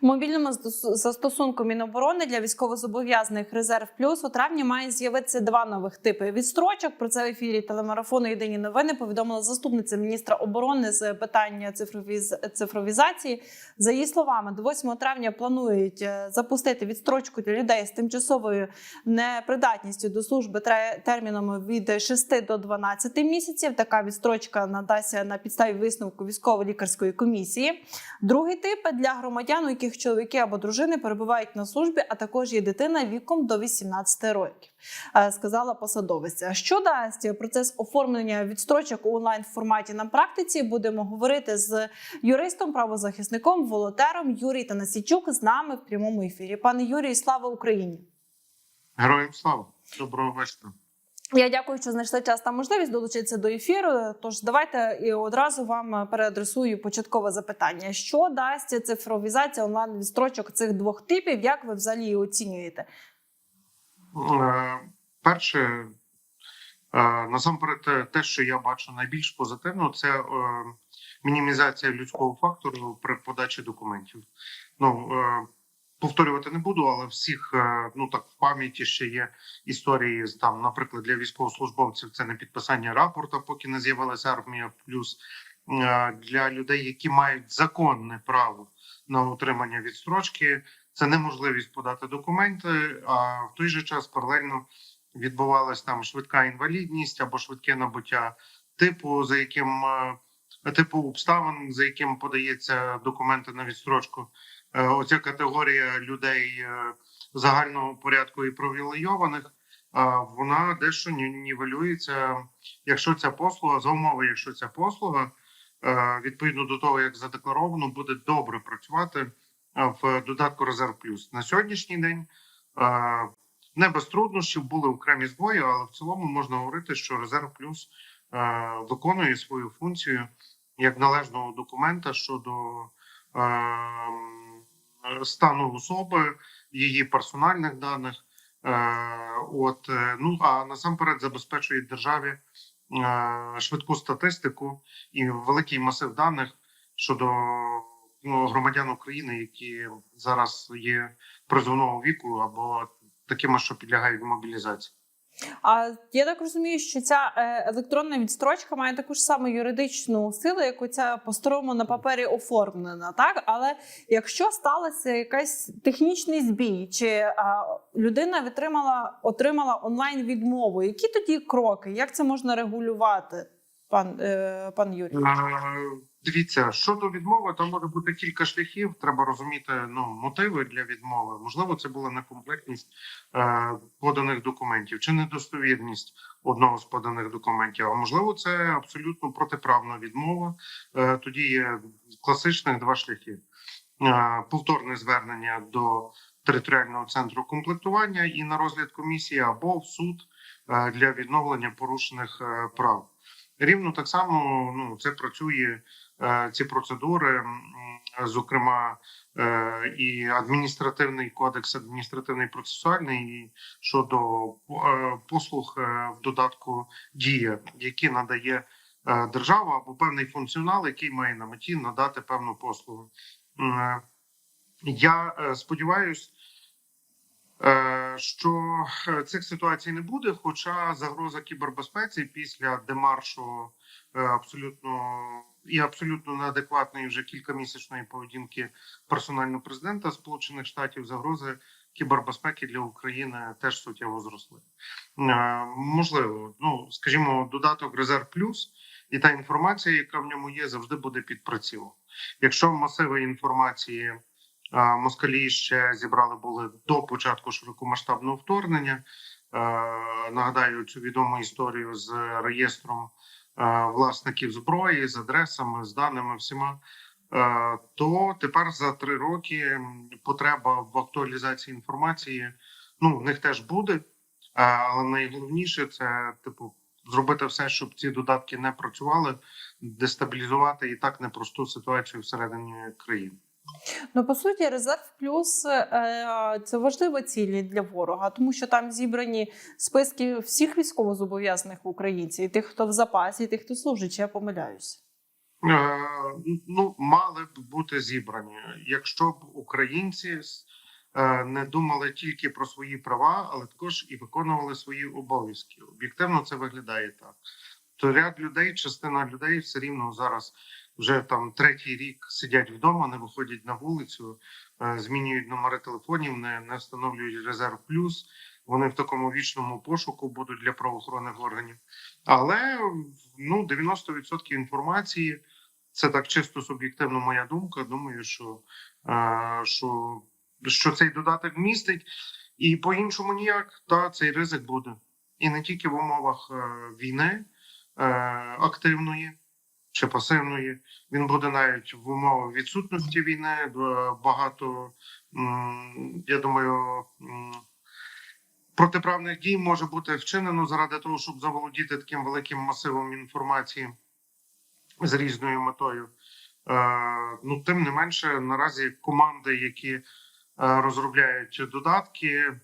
Мобільному застосунку Міноборони для військовозобов'язаних резерв плюс у травні має з'явитися два нових типи відстрочок. Про це в ефірі телемарафону Єдині новини повідомила заступниця міністра оборони з питання цифровіз... цифровізації. За її словами, до 8 травня планують е, запустити відстрочку для людей з тимчасовою непридатністю до служби терміном від 6 до 12 місяців. Така відстрочка надасться на підставі висновку військово-лікарської комісії. Другий тип для громадян, у яких чоловіки або дружини перебувають на службі, а також є дитина віком до 18 років, е, сказала посадовиця. Що дасть процес оформлення відстрочок у онлайн форматі на практиці? Будемо говорити з юристом, правозахисником, волонтером Юрій Танасічук з нами в прямому ефірі. Пане Юрій, слава Україні! Героям слава! Доброго вечора. Я дякую, що знайшли час та можливість долучитися до ефіру. Тож давайте і одразу вам переадресую початкове запитання: що дасть цифровізація онлайн відстрочок цих двох типів? Як ви взагалі її оцінюєте? Е, Перше, е, насамперед, те- що я бачу найбільш позитивно, це е, мінімізація людського фактору при подачі документів. Ну е, повторювати не буду, але всіх е, ну так в пам'яті ще є історії з, там, наприклад, для військовослужбовців це не підписання рапорта, поки не з'явилася армія плюс е, для людей, які мають законне право на отримання відстрочки. Це неможливість подати документи, а в той же час паралельно відбувалась там швидка інвалідність або швидке набуття типу, за яким е, типу обставин, за яким подається документи на відстрочку. Е, Оця категорія людей е, загального порядку і привілейованих, а вона дещо ні- нівелюється, якщо ця послуга за умови, якщо ця послуга е, відповідно до того, як задекларовано, буде добре працювати е, в додатку Резерв Плюс на сьогоднішній день. е, Не без труднощів були окремі збої, але в цілому можна говорити, що Резерв Плюс е, виконує свою функцію як належного документа щодо е, стану особи, її персональних даних. Е, От е, ну а насамперед забезпечує державі е, швидку статистику і великий масив даних щодо ну, громадян України, які зараз є призовного віку або такими, що підлягають мобілізації. А я так розумію, що ця е, електронна відстрочка має таку ж саму юридичну силу, як оця по-старому на папері оформлена, так? Але якщо сталося якийсь технічний збій, чи а, людина відтримала, отримала онлайн відмову, які тоді кроки? Як це можна регулювати, пан, е, пан Юрій? Дивіться, щодо відмови, там може бути кілька шляхів. Треба розуміти ну мотиви для відмови. Можливо, це була некомплектність е, поданих документів чи недостовірність одного з поданих документів. А можливо, це абсолютно протиправна відмова. Е, тоді є класичних два шляхи: е, повторне звернення до територіального центру комплектування і на розгляд комісії або в суд е, для відновлення порушених е, прав. Рівно так само ну це працює е, ці процедури, зокрема е, і адміністративний кодекс, адміністративний процесуальний і щодо е, послуг в додатку дія, які надає держава або певний функціонал, який має на меті надати певну послугу. Я сподіваюся. Е, е, цих ситуацій не буде. Хоча загроза кібербезпеці після демаршу е, абсолютно і абсолютно неадекватної вже кількамісячної поведінки персонально президента Сполучених Штатів загрози кібербезпеки для України теж суттєво зросли. Е, Можливо, ну скажімо, додаток Резерв Плюс і та інформація, яка в ньому є, завжди буде під прицілом. Якщо масиви інформації. Москалі ще зібрали були до початку широкомасштабного вторгнення. Е, Нагадаю цю відому історію з реєстром е, власників зброї, з адресами, з даними всіма. Е, То тепер за три роки потреба в актуалізації інформації ну в них теж буде. Але найголовніше це типу зробити все, щоб ці додатки не працювали, дестабілізувати і так непросту ситуацію всередині країни. Ну по суті, резерв плюс е, це важлива ціль для ворога, тому що там зібрані списки всіх військовозобов'язаних українців, тих, хто в запасі, тих, хто служить. Чи я помиляюся? Е, ну, мали б бути зібрані, якщо б українці е, не думали тільки про свої права, але також і виконували свої обов'язки. Об'єктивно це виглядає так. То ряд людей, частина людей все рівно зараз вже там третій рік сидять вдома, не виходять на вулицю, е, змінюють номери телефонів, не, не встановлюють резерв плюс. Вони в такому вічному пошуку будуть для правоохоронних органів. Але ну 90% інформації це так чисто суб'єктивно моя думка. Думаю, що, е, що, що цей додаток містить, і по-іншому ніяк та цей ризик буде. І не тільки в умовах е, війни активної чи пасивної, він буде навіть в умовах відсутності війни. Багато я думаю. Протиправних дій може бути вчинено заради того, щоб заволодіти таким великим масивом інформації з різною метою. Е, ну, тим не менше, наразі команди, які е, розробляють додатки, е,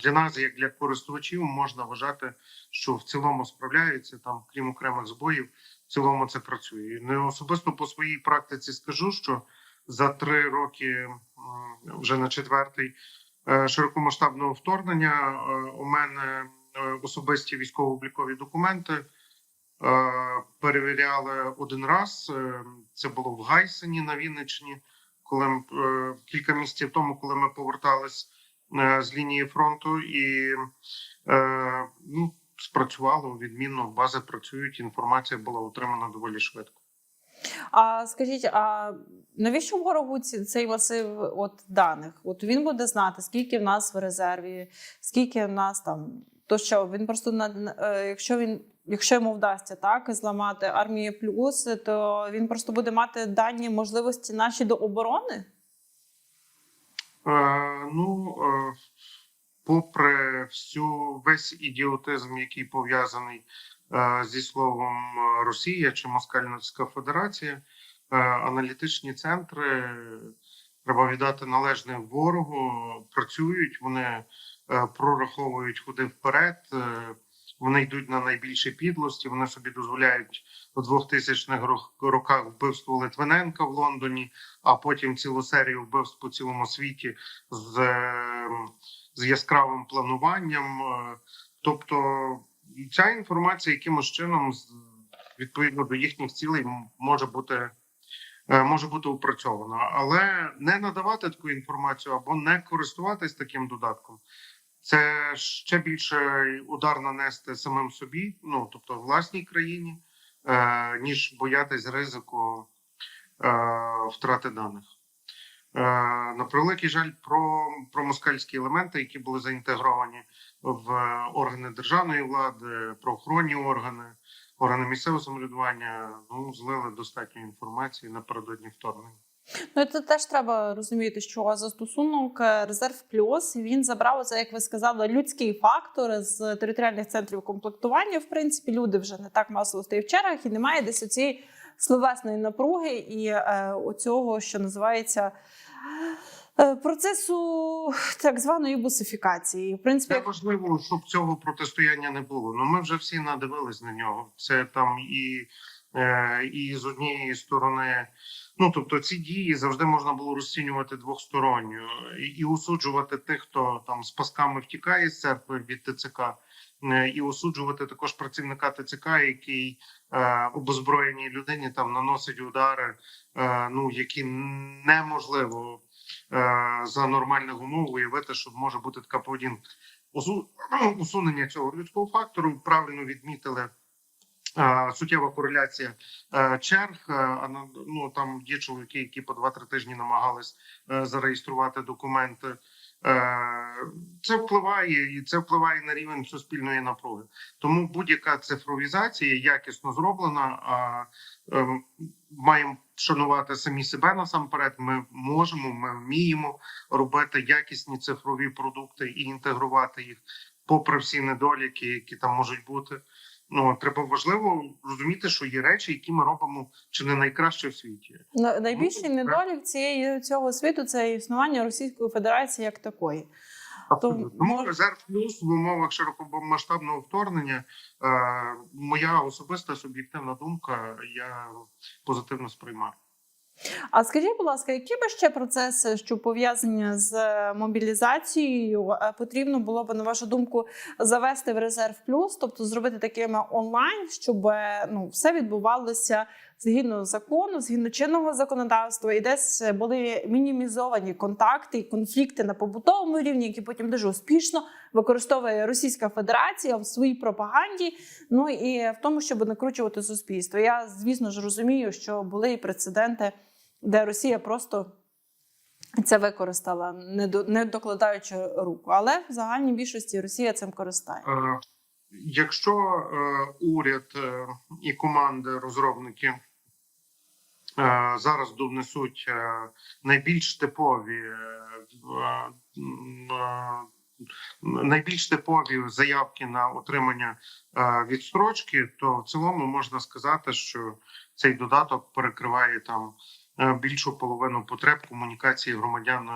для нас, як для користувачів, можна вважати, що в цілому справляються там, крім окремих збоїв, цілому це працює. Не особисто по своїй практиці скажу, що за три роки, вже на четвертий, е, широкомасштабного вторгнення е, у мене е, особисті військово-облікові документи перевіряли один раз. Це було в Гайсені на Вінниччині, коли кілька місяців тому, коли ми повертались з лінії фронту, і ну, спрацювало відмінно. Бази працюють. Інформація була отримана доволі швидко. А скажіть, а навіщо ворогу цей масив от даних? От він буде знати, скільки в нас в резерві, скільки в нас там. То що він просто на на- е, якщо він, якщо йому вдасться так зламати армію плюс, то він просто буде мати дані можливості наші до оборони? Е, ну, е, попри всю весь ідіотизм, який пов'язаний е, зі словом е, Росія чи Москальницька Федерація, е, аналітичні центри треба віддати належне ворогу, працюють, вони прораховують ходи вперед. Вони йдуть на найбільші підлості. Вони собі дозволяють у 2000-х роках вбивство Литвиненка в Лондоні, а потім цілу серію вбивств по цілому світі з, е, з яскравим плануванням. Е, Тобто, ця інформація якимось чином відповідно до їхніх цілей може бути. е, Може бути опрацьована, але не надавати таку інформацію або не користуватись таким додатком, це ще більше удар нанести самим собі, ну тобто власній країні, е, ніж боятись ризику втрати даних. Е, на превеликий жаль, про, про москальські елементи, які були заінтегровані в органи державної влади, правоохоронні органи, органи місцевого самоврядування, ну злили достатньо інформації напередодні вторгнення. Ну це теж треба розуміти, що застосунок е, резерв плюс він забрав це, як ви сказали, людський фактор з територіальних центрів комплектування. В принципі, люди вже не так масово стоять в чергах, і немає десь оцієї словесної напруги і е, оцього, що називається. Е, Процесу так званої бусифікації, в принципі, Це важливо, щоб цього протистояння не було. Ну ми вже всі надивились на нього. Це там і, е, і з однієї сторони. Ну тобто, ці дії завжди можна було розцінювати двосторонньо і, і осуджувати тих, хто там з пасками втікає з церкви від ТЦК, і осуджувати також працівника ТЦК, який е, обезброєній людині там наносить удари, е, ну які неможливо е, за нормальних умов уявити, що може бути така поведінка. Усу- усунення цього людського фактору правильно відмітили. е, Суттєва кореляція е, черг. е, Ну там є чоловіки, які по 2-3 тижні намагались е, зареєструвати документи. Е, Це впливає і це впливає на рівень суспільної напруги. Тому будь-яка цифровізація якісно зроблена. Ем, маємо шанувати самі себе насамперед. Ми можемо, ми вміємо робити якісні цифрові продукти і інтегрувати їх, попри всі недоліки, які там можуть бути. Ну треба важливо розуміти, що є речі, які ми робимо чи не найкраще в світі. на- найбільший Ну, недолік цієї цього світу це існування Російської Федерації як такої. Абсолютно. Тому резерв плюс в умовах широкомасштабного вторгнення. Е, моя особиста суб'єктивна думка. Я позитивно сприймаю. А скажіть, будь ласка, які би ще процеси, що пов'язані з мобілізацією, е, потрібно було б на вашу думку завести в резерв плюс, тобто зробити такими онлайн, щоб ну все відбувалося згідно закону, згідно чинного законодавства, і десь були мінімізовані контакти і конфлікти на побутовому рівні, які потім дуже успішно використовує Російська Федерація в своїй пропаганді. Ну і в тому, щоб накручувати суспільство. Я звісно ж розумію, що були і прецеденти, де Росія просто це використала, не до не докладаючи руку. Але в загальній більшості Росія цим користає. Е, Якщо е, уряд е, і команди розробники е, зараз довнесуть е, найбільш типові е, найбільш типові заявки на отримання відстрочки, то в цілому можна сказати, що цей додаток перекриває там більшу половину потреб комунікації громадян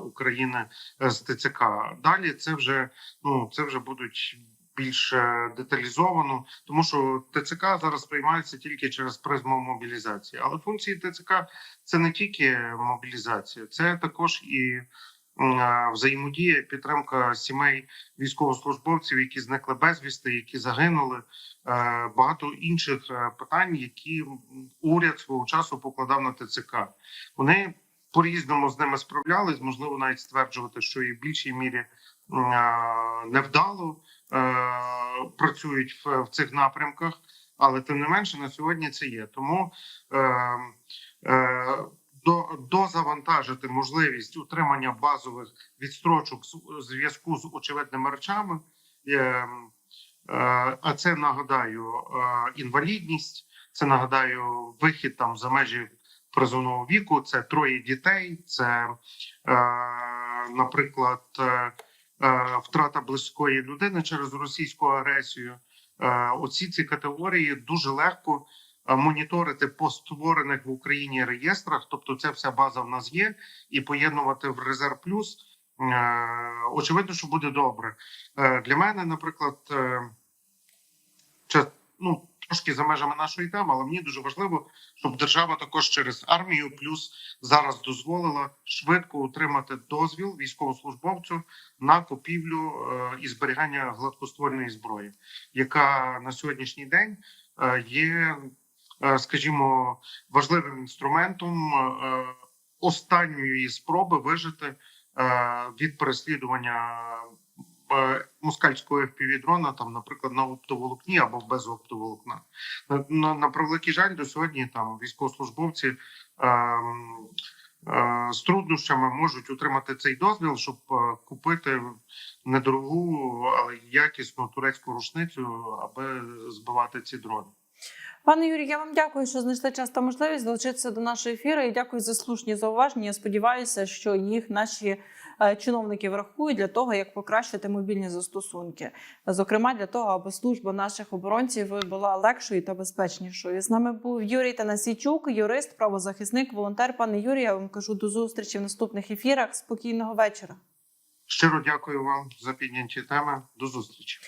України з ТЦК. Далі це вже ну це вже будуть більш е, деталізовано, тому що ТЦК зараз приймається тільки через призму мобілізації. Але функції ТЦК це не тільки мобілізація, це також і е, взаємодія, підтримка сімей військовослужбовців, які зникли безвісти, які загинули. е, Багато інших питань, які уряд свого часу покладав на ТЦК. Вони по-різному з ними справлялись. Можливо, навіть стверджувати, що і в більшій мірі невдало працюють в, в цих напрямках, але тим не менше на сьогодні це є. Тому е, е, до, дозавантажити можливість утримання базових відстрочок зв'язку з очевидними речами. Е, е, а це нагадаю е, інвалідність, це нагадаю вихід там за межі призовного віку. Це троє дітей, це, е, наприклад, е, е, втрата близької людини через російську агресію. Е, Оці ці категорії дуже легко е, моніторити по створених в Україні реєстрах. Тобто, це вся база в нас є, і поєднувати в резерв плюс. е, Очевидно, що буде добре. Е, Для мене, наприклад, е, ну трошки за межами нашої теми, але мені дуже важливо, щоб держава також через армію плюс зараз дозволила швидко отримати дозвіл військовослужбовцю на купівлю е, і зберігання гладкоствольної зброї, яка на сьогоднішній день е, є, е, скажімо, важливим інструментом останньої спроби вижити від переслідування москальського FPV-дрона, там, наприклад, на оптоволокні або без оптоволокна. На, на, на превеликий жаль, до сьогодні там військовослужбовці ем, е, з труднощами можуть отримати цей дозвіл, щоб е, купити недорогу, але якісну турецьку рушницю, аби збивати ці дрони. Пане Юрію, я вам дякую, що знайшли час та можливість долучитися до нашого ефіру. І дякую за слушні зауваження. Я сподіваюся, що їх наші е, чиновники врахують для того, як покращити мобільні застосунки, зокрема для того, аби служба наших оборонців була легшою та безпечнішою. З нами був Юрій Танасійчук, юрист, правозахисник, волонтер. Пане Юрію, я вам кажу до зустрічі в наступних ефірах. Спокійного вечора. Щиро дякую вам за підняті теми. До зустрічі.